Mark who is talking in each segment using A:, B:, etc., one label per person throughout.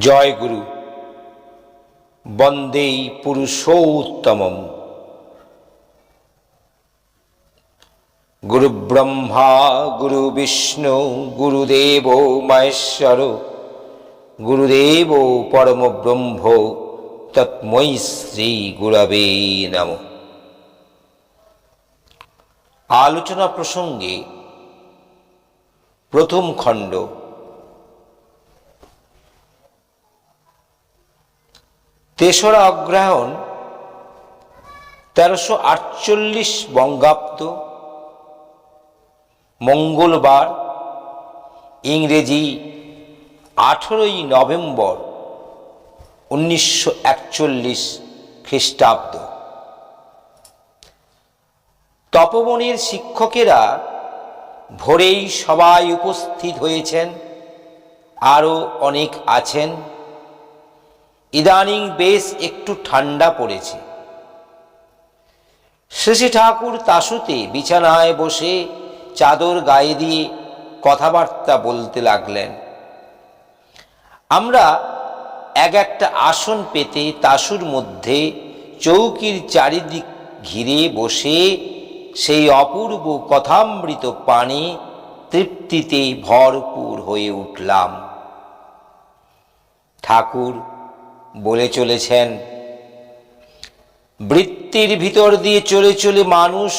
A: জয় গুরু। বন্দে পুরুষোত্তমম। গুরু গুরু বিষ্ণু গুরুদেব মহেশ্বর গুরুদেব পরম ব্রহ্ম, তৎমৈ শ্রী গুরবে নম। আলোচনা প্রসঙ্গে প্রথম খণ্ড তেসরা অগ্রহায়ণ তেরোশো আটচল্লিশ বঙ্গাব্দ, মঙ্গলবার, ইংরেজি আঠেরোই নভেম্বর উনিশশো একচল্লিশ খ্রিস্টাব্দ। তপবনের শিক্ষকেরা ভোরেই সবাই উপস্থিত হয়েছেন, আরও অনেক আছেন। ইদানিং বেশ একটু ঠান্ডা পড়েছে। শ্রী ঠাকুর তাসুতে বিছানায় বসে চাদর গায়ে দিয়ে কথাবার্তা বলতে লাগলেন, আমরা এক একটা আসন পেতে তাসুর মধ্যে চৌকির চারিদিক ঘিরে বসে সেই অপূর্ব কথামৃত পানে তৃপ্তিতে ভরপুর হয়ে উঠলাম। ঠাকুর বলে চলেছেন, বৃত্তির ভিতর দিয়ে চলে চলে মানুষ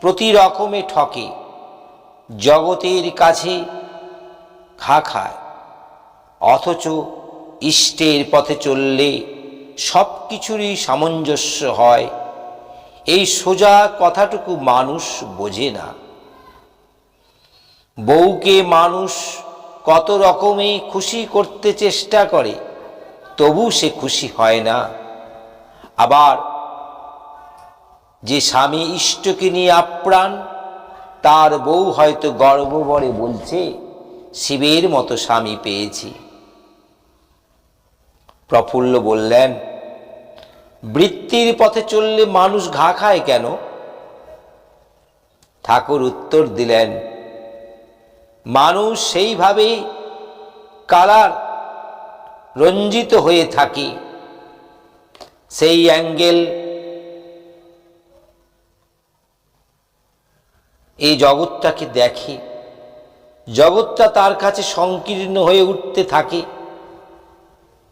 A: প্রতি রকমে ঠকে, জগতের কাছে খা খায়, অথচ ইষ্টের পথে চললে সব কিছুরই সামঞ্জস্য হয়। এই সোজা কথাটুকু মানুষ বোঝে না। বউকে মানুষ কত রকমে খুশি করতে চেষ্টা করে তবু সে খুশি হয় না। আবার যে স্বামী ইষ্টকে নিয়ে আপ্রাণ, তার বউ হয়তো গর্ববরে বলছে, শিবের মতো স্বামী পেয়েছি। প্রফুল্ল বললেন, বৃত্তির পথে চললে মানুষ ঘা খায় কেন? ঠাকুর উত্তর দিলেন, মানুষ সেইভাবে কালার রঞ্জিত হয়ে থাকে। সেই অ্যাঙ্গেল এই জগৎটাকে দেখে। জগৎটা তার কাছে সংকীর্ণ হয়ে উঠতে থাকে।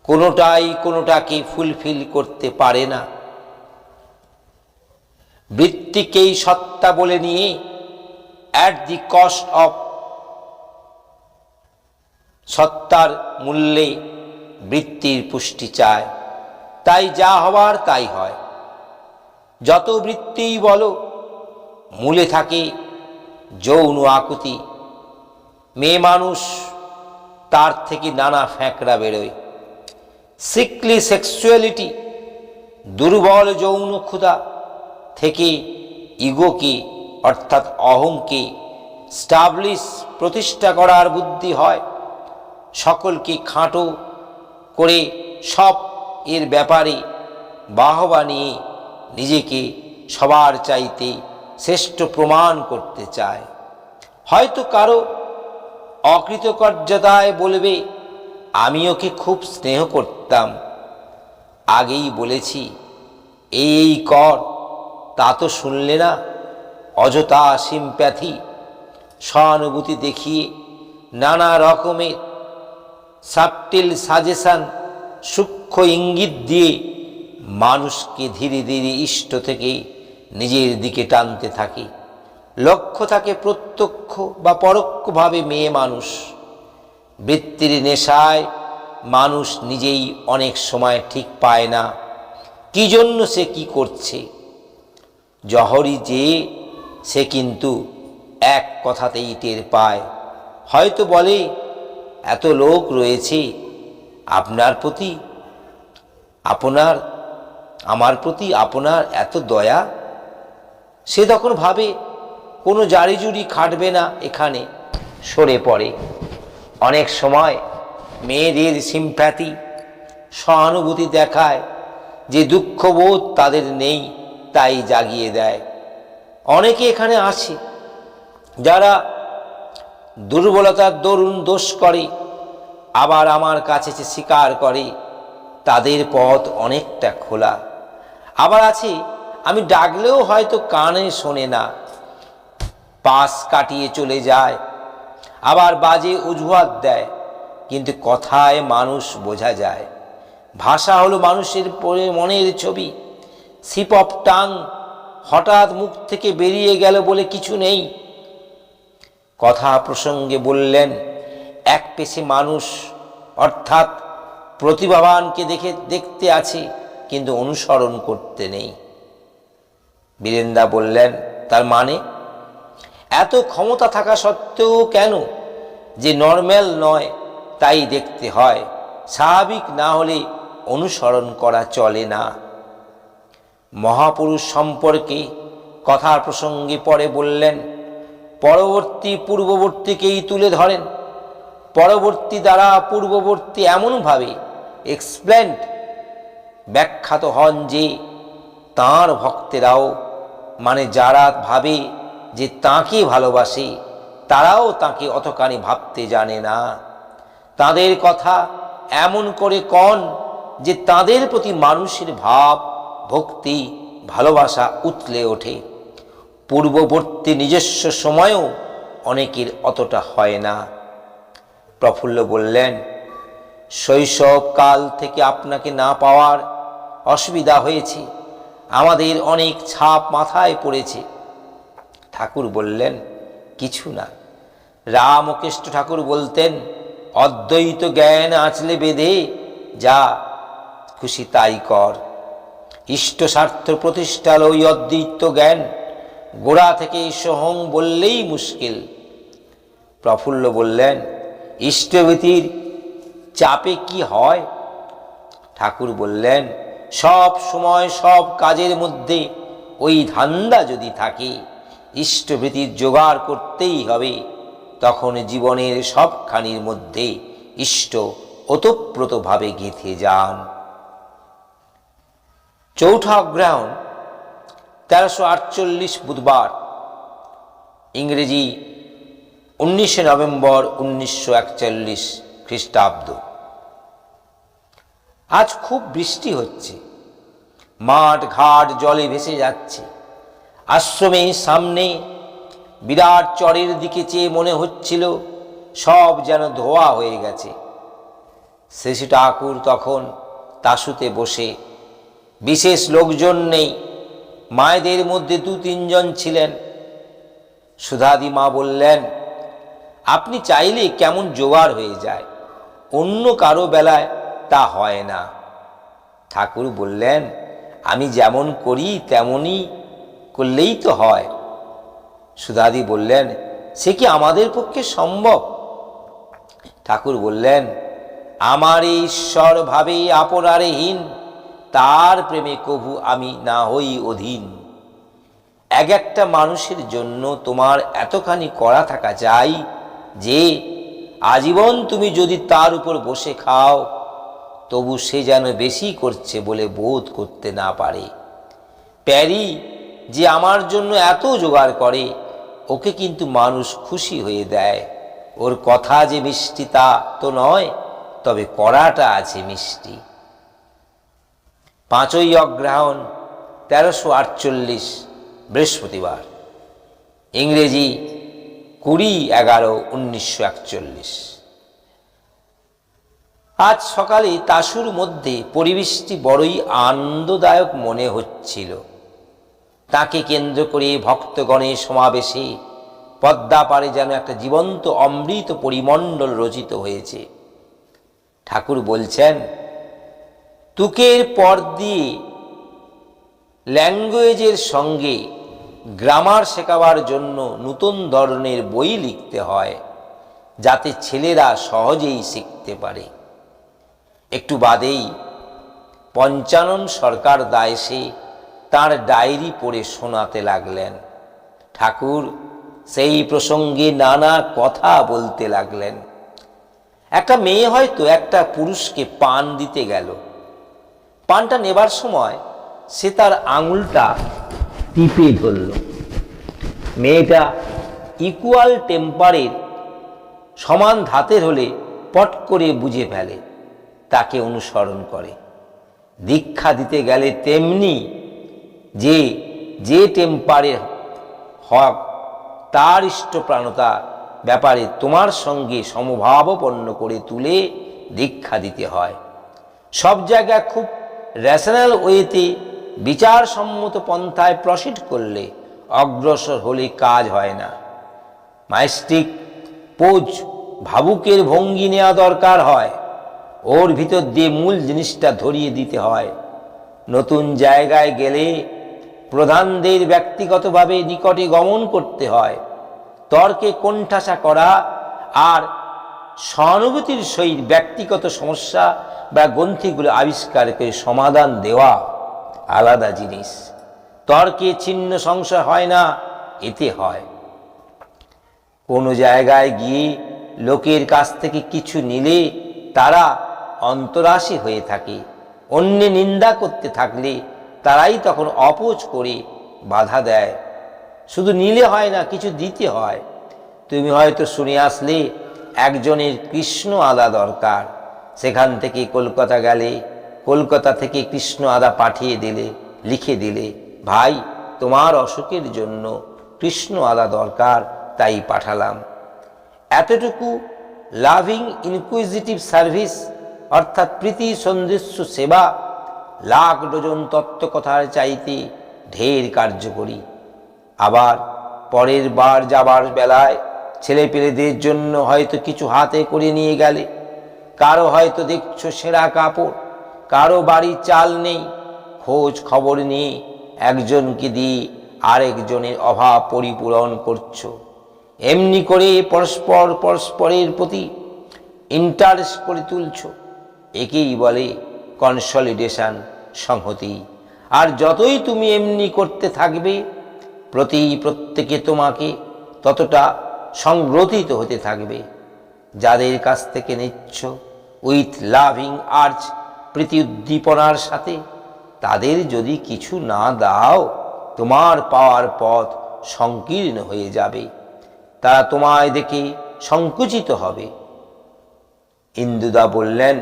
A: কোনোটাই কোনোটাকে ফুলফিল করতে পারে না। বৃত্তিকেই সত্তা বলে নিয়ে অ্যাট দি কস্ট অফ সত্তার মূল্যে বৃত্তির পুষ্টি চায়, তাই যা হওয়ার তাই হয়। যত বৃত্তিই বলো, মূলে থাকে যৌন আকুতি। মেয়ে মানুষ তার থেকে নানা ফ্যাঁকড়া বেরোয়। সিকলি সেক্সুয়ালিটি, দুর্বল যৌন ক্ষুধা থেকে ইগোকে, অর্থাৎ অহংকে, স্টাবলিশ প্রতিষ্ঠা করার বুদ্ধি হয়। সকলকে খাঁটো করে সব এর ব্যাপারে বাহবা নিয়ে নিজেকে সবার চাইতে শ্রেষ্ঠ প্রমাণ করতে চায়। হয়তো কারও অকৃতকার্যতায় বলবে, আমি ওকে খুব স্নেহ করতাম। আগেই বলেছি, এই এই কর, তা তো শুনলে না? অযথা সিম্প্যাথি। সহানুভূতি দেখিয়ে নানা রকমের সাবটিল সাজেশন সূক্ষ্ম ইঙ্গিত দিয়ে মানুষকে ধীরে ধীরে ইষ্ট থেকে নিজের দিকে টানতে থাকে। লক্ষ্য থাকে প্রত্যক্ষ বা পরোক্ষভাবে মেয়ে মানুষ। বৃত্তির নেশায় মানুষ নিজেই অনেক সময় ঠিক পায় না। কি জন্য সে কি করছে? জহরি যে, সে কিন্তু এক কথাতেই টের পায়। হয়তো বলে এত লোক রয়েছে আপনার প্রতি? আপনার, আমার প্রতি আপনার এত দয়া? সে তখন ভাবে, কোনো জারিজুরি খাটবে না এখানে। সরে পড়ে। অনেক সময় মেয়েদের সিম্প্যাথি সহানুভূতি দেখায় যে দুঃখবোধ তাদের নেই, তাই জাগিয়ে দেয়। অনেকে এখানে আছে, যারা দুর্বলতার দরুণ দোষ করে, আবার আমার কাছে যে স্বীকার করে, তাদের পথ অনেকটা খোলা। আবার আছে, আমি ডাকলেও হয়তো কানে শোনে না। পাশ কাটিয়ে চলে যায়, আবার বাজে অজুহাত দেয়, কিন্তু কথায় মানুষ বোঝা যায়। ভাষা হলো মানুষের মনের ছবি। সিপ অফ টাং হঠাৎ মুখ থেকে বেরিয়ে গেল বলে কিছু নেই। কথা প্রসঙ্গে বললেন, এক পেশে মানুষ, অর্থাৎ প্রতিভাবানকে দেখে দেখতে আছে, কিন্তু অনুসরণ করতে নেই। বীরেন্দা বললেন, তার মানে? এত ক্ষমতা থাকা সত্ত্বেও কেন? যে নর্ম্যাল নয়, তাই দেখতে হয়, স্বাভাবিক না হলে অনুসরণ করা চলে না। মহাপুরুষ সম্পর্কে কথার প্রসঙ্গে পরে বললেন পরবর্তী পূর্ববর্তীকেই তুলে ধরেন। পরবর্তী দ্বারা পূর্ববর্তী এমনভাবে এক্সপ্লেন্ড ব্যাখ্যাত হন যে তাঁর ভক্তেরাও মানে যারা ভাবে যে তাঁকে ভালোবাসে, তারাও তাকে অতখানি ভাবতে জানে না। তাদের কথা এমন করে কন যে তাদের প্রতি মানুষের ভাব, ভক্তি, ভালোবাসা উতলে ওঠে। পূর্ববর্তী নিজস্ব সময়েও অনেকের অতটা হয় না। প্রফুল্ল বললেন, শৈশবকাল থেকে আপনাকে না পাওয়ার অসুবিধা হয়েছে। আমাদের অনেক ছাপ মাথায় পড়েছে। ঠাকুর বললেন, কিছু না। রামকৃষ্ণ ঠাকুর বলতেন, অদ্বৈত জ্ঞান আঁচলে বেঁধে যা, খুশি তাই কর। ইষ্ট স্বার্থ প্রতিষ্ঠাল ওই অদ্বৈত জ্ঞান গোড়া থেকে সহং বললেই মুশকিল। প্রফুল্ল বললেন, ইষ্টভীতির চাপে কি হয়? ঠাকুর বললেন, সব সময় সব কাজের মধ্যে ওই ধান্দা যদি থাকে, ইষ্টভীতির জোগাড় করতেই হবে। তখন জীবনের সবখানির মধ্যে ইষ্ট ওতপ্রোতভাবে গেঁথে যান। চৌঠা অগ্রহায়ণ তেরোশো আটচল্লিশ বুধবার, ইংরেজি উনিশে নভেম্বর উনিশশো একচল্লিশ খ্রিস্টাব্দ। আজ খুব বৃষ্টি হচ্ছে। মাঠ ঘাট জলে ভেসে যাচ্ছে। আশ্রমে সামনে বিরাট চরের দিকে চেয়ে মনে হচ্ছিল সব যেন ধোয়া হয়ে গেছে। শেষি ঠাকুর তখন তাসুতে বসে বিশেষ লোকজন নেই। মায়েদের মধ্যে দু তিনজন ছিলেন। সুধাদি মা বললেন, আপনি চাইলে কেমন জোগাড় হয়ে যায়, অন্য কারও বেলায় তা হয় না। ঠাকুর বললেন, আমি যেমন করি তেমনই করলেই তো হয়। সুধাদি বললেন, সে কি আমাদের পক্ষে সম্ভব? ঠাকুর বললেন, আমার ঈশ্বর ভাবে আপনারেহীন তার প্রেমে কভু আমি না হই অধীন। এক একটা মানুষের জন্য তোমার এতখানি করা থাকা চাই যে, আজীবন তুমি যদি তার উপর বসে খাও, তবু সে যেন বেশি করছে বলে বোধ করতে না পারে। প্যারি যে আমার জন্য এত জোগাড় করে, ওকে কিন্তু মানুষ খুশি হয়ে দেয়। ওর কথা যে মিষ্টি তা তো নয়, তবে কড়াটা আছে মিষ্টি। পাঁচই অগ্রহায়ণ তেরোশো আটচল্লিশ বৃহস্পতিবার। ইংরেজি কুড়ি এগারো উনিশশো একচল্লিশ। আজ সকালে তাসুর মধ্যে পরিবেশটি বড়ই আনন্দদায়ক মনে হচ্ছিল। তাকে কেন্দ্র করে ভক্তগণের সমাবেশে পদ্মা পারে যেন একটা জীবন্ত অমৃত পরিমণ্ডল রচিত হয়েছে। ঠাকুর বলছেন তুকের পর দিয়ে ল্যাঙ্গুয়েজের সঙ্গে গ্রামার শেখাবার জন্য নতুন ধরনের বই লিখতে হয়, যাতে ছেলেরা সহজেই শিখতে পারে। একটু বাদেই পঞ্চানন সরকার দায়সে তার ডায়েরি পড়ে শোনাতে লাগলেন। ঠাকুর, সেই প্রসঙ্গে নানা কথা বলতে লাগলেন। একটা মেয়ে হয়তো একটা পুরুষকে পান দিতে গেল। পানটা নেবার সময় সে তার আঙুলটা টিপে ধরল। মেয়েটা ইকুয়াল টেম্পারের সমান ধাতের হলে পট করে বুঝে ফেলে, তাকে অনুসরণ করে। দীক্ষা দিতে গেলে তেমনি যে যে টেম্পারের হক, তার ইষ্টপ্রাণতা ব্যাপারে তোমার সঙ্গে সমভাবপন্ন করে তুলে দীক্ষা দিতে হয়। সব জায়গায় খুব রেশনাল ওয়েতে বিচারসম্মত পন্থায় প্রসিড করলে অগ্রসর হলে কাজ হয় না। মাইস্টিক পোজ ভাবুকের ভঙ্গি নেওয়া দরকার হয়। ওর ভিতর দিয়ে মূল জিনিসটা ধরিয়ে দিতে হয়। নতুন জায়গায় গেলে প্রধানদের ব্যক্তিগতভাবে নিকটে গমন করতে হয়। তর্কে কোণঠাসা করা আর সহানুভূতির সহিত ব্যক্তিগত সমস্যা বা গ্রন্থিগুলো আবিষ্কার করে সমাধান দেওয়া আলাদা জিনিস। তর্কে ছিন্ন সংশয় হয় না, এতে হয়। কোনো জায়গায় গিয়ে লোকের কাছ থেকে কিছু নিলে তারা অন্তরাশী হয়ে থাকে। অন্য নিন্দা করতে থাকলে তারাই তখন অপোজ করে বাধা দেয়। শুধু নিলে হয় না, কিছু দিতে হয়। তুমি হয়তো শুনে আসলে একজনের কৃষ্ণ আদা দরকার। সেখান থেকে কলকাতা গেলে, কলকাতা থেকে কৃষ্ণ আদা পাঠিয়ে দিলে, লিখে দিলে, ভাই, তোমার অসুখের জন্য কৃষ্ণ আদা দরকার, তাই পাঠালাম। এতটুকু লাভিং ইনকুইজিটিভ সার্ভিস, অর্থাৎ প্রীতি সন্দেশ্য সেবা, লাখ ডজন তত্ত্বকথার চাইতে ঢের কার্যকরী। আবার পরের বার যাবার বেলায় ছেলেপেলেদের জন্য হয়তো কিছু হাতে করে নিয়ে গেলে কারও হয়তো দেখছ সেরা কাপড়, কারও বাড়ি চাল নেই, খোঁজ খবর নিয়ে একজনকে দিয়ে আরেকজনের অভাব পরিপূরণ করছ। এমনি করে পরস্পর পরস্পরের প্রতি ইন্টারেস্ট করে তুলছ। একেই বলে কনসলিডেশন সংহতি। আর যতই তুমি এমনি করতে থাকবে, প্রতি প্রত্যেকে তোমাকে ততটা সংগ্রথিত হতে থাকবে। যাদের কাছ থেকে নিচ্ছ উইথ লাভিং আর্চ প্রীতি উদ্দীপনার সাথে। তাদের যদি কিছু না দাও, তোমার পাওয়ার পথ সংকীর্ণ হয়ে যাবে। তারা তোমায় দেখে সংকুচিত হবে। ইন্দুদা বললেন,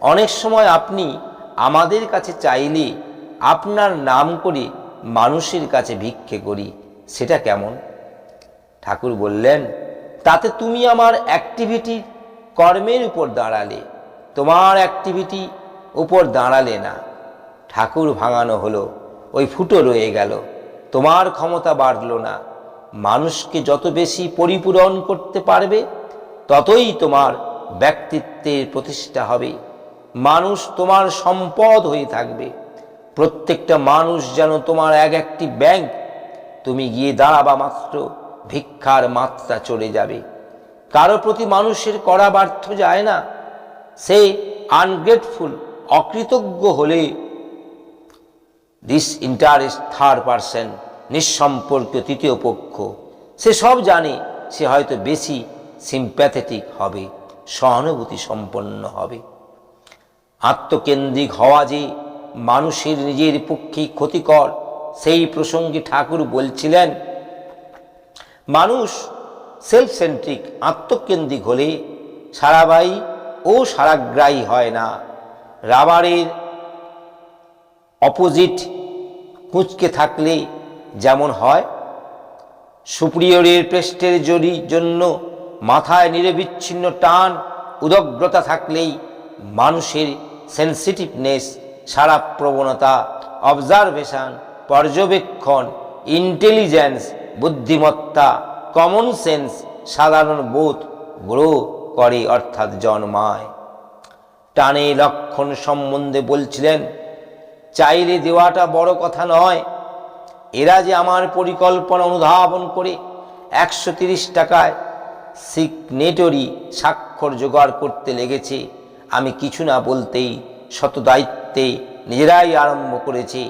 A: অনেক সময় আপনি আমাদের কাছে চাইলে আপনার নাম করে মানুষের কাছে ভিক্ষে করি। সেটা কেমন? ঠাকুর বললেন, তাতে তুমি আমার অ্যাক্টিভিটি কর্মের উপর দাঁড়ালে, তোমার অ্যাক্টিভিটি উপর দাঁড়ালে না। ঠাকুর ভাঙানো হলো, ওই ফুটো রয়ে গেল, তোমার ক্ষমতা বাড়ল না। মানুষকে যত বেশি পরিপূরণ করতে পারবে, ততই তোমার ব্যক্তিত্বের প্রতিষ্ঠা হবে। মানুষ তোমার সম্পদ হয়ে থাকবে। প্রত্যেকটা মানুষ যেন তোমার এক একটি ব্যাংক তুমি গিয়ে দাঁড়াবা মাত্র, ভিক্ষার মাত্রা চলে যাবে। কারও প্রতি মানুষের করা ব্যর্থ যায় না। সে আনগ্রেটফুল অকৃতজ্ঞ হলে দিস ইন্টারেস্ট থার্ড পার্সন নিঃসম্পর্কীয় তৃতীয় পক্ষ, সে সব জানে, সে হয়তো বেশি সিম্প্যাথেটিক হবে, সহানুভূতি সম্পন্ন হবে। আত্মকেন্দ্রিক হওয়া যে মানুষের নিজের পক্ষে ক্ষতিকর, সেই প্রসঙ্গে ঠাকুর বলছিলেন, মানুষ সেলফ সেন্ট্রিক আত্মকেন্দ্রিক হলে সারাবাই ও সারাগ্রাহী হয় না। রাবারের অপোজিট কুঁচকে থাকলে যেমন হয়, সুপ্রিয়রের পৃষ্ঠের জড়ি জন্য মাথায় নিরবিচ্ছিন্ন টান, উদগ্রতা থাকলেই মানুষের সেন্সিটিভনেস সারা প্রবণতা অবজারভেশন, পর্যবেক্ষণ, ইন্টেলিজেন্স, বুদ্ধিমত্তা কমন সেন্স সাধারণ বোধ গ্রো করে অর্থাৎ জন্মায়। টানে লক্ষণ সম্বন্ধে বলছিলেন, চাইলে দেওয়াটা বড় কথা নয়। এরা যে আমার পরিকল্পনা অনুধাবন করে একশো টাকায় সিগনেটরি স্বাক্ষর জোগাড় করতে লেগেছে, আমি কিছু না বলতেই শত দায়িত্বে নিজেরাই আরম্ভ করেছে।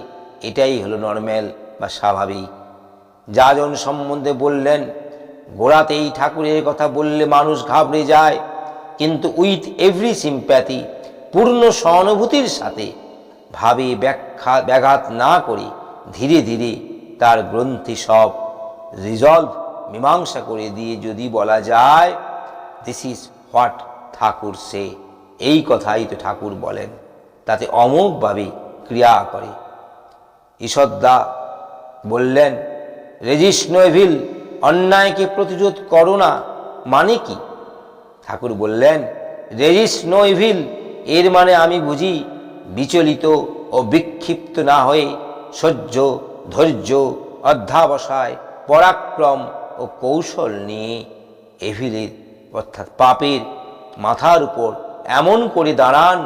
A: এটাই হলো নর্ম্যাল বা স্বাভাবিক। যাজন সম্বন্ধে বললেন গোড়াতেই ঠাকুরের কথা বললে মানুষ ঘাবড়ে যায়। কিন্তু উইথ এভরি সিম্প্যাথি, পূর্ণ সহানুভূতির সাথে ভাবে ব্যাখ্যা ব্যাঘাত না করে ধীরে ধীরে তার গ্রন্থি সব রিজলভ মীমাংসা করে দিয়ে যদি বলা যায় দিস ইজ হোয়াট ঠাকুর সে। এই কথাই তো ঠাকুর বলেন। তাতে অমোঘভাবে ক্রিয়া করে। ঈশ্বরদা বললেন রেজিস নইভিল অন্যায়কে প্রতিরোধ করো না মানে কি? ঠাকুর বললেন, রেজিস ইভিল, এর মানে আমি বুঝি বিচলিত ও বিক্ষিপ্ত না হয়ে সহ্য, ধৈর্য, অধ্যাবসায়, পরাক্রম ও কৌশল নিয়ে এভিলের, অর্থাৎ পাপের মাথার উপর এমন করে দাঁড়ান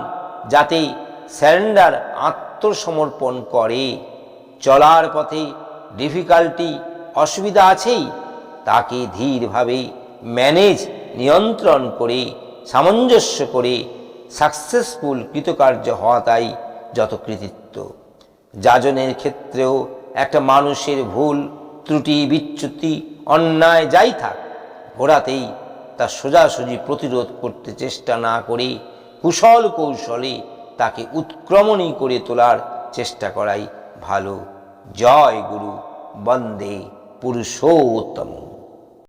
A: যাতে স্যারেন্ডার আত্মসমর্পণ করে। চলার পথে ডিফিকাল্টি, অসুবিধা আছেই? তাকে ধীরভাবে ম্যানেজ, নিয়ন্ত্রণ করে, সামঞ্জস্য করে সাকসেসফুল কৃতকার্য হওয়া তাই যত কৃতিত্ব। যাজনের ক্ষেত্রেও একটা মানুষের ভুল, ত্রুটি, বিচ্যুতি, অন্যায় যাই থাক, ঘোড়াতেই তা সোজাসুজি প্রতিরোধ করতে চেষ্টা না করে কুশল কৌশলে তাকে উৎক্রমণী করে তোলার চেষ্টা করাই ভালো। জয় গুরু, বন্দে পুরুষোত্তম।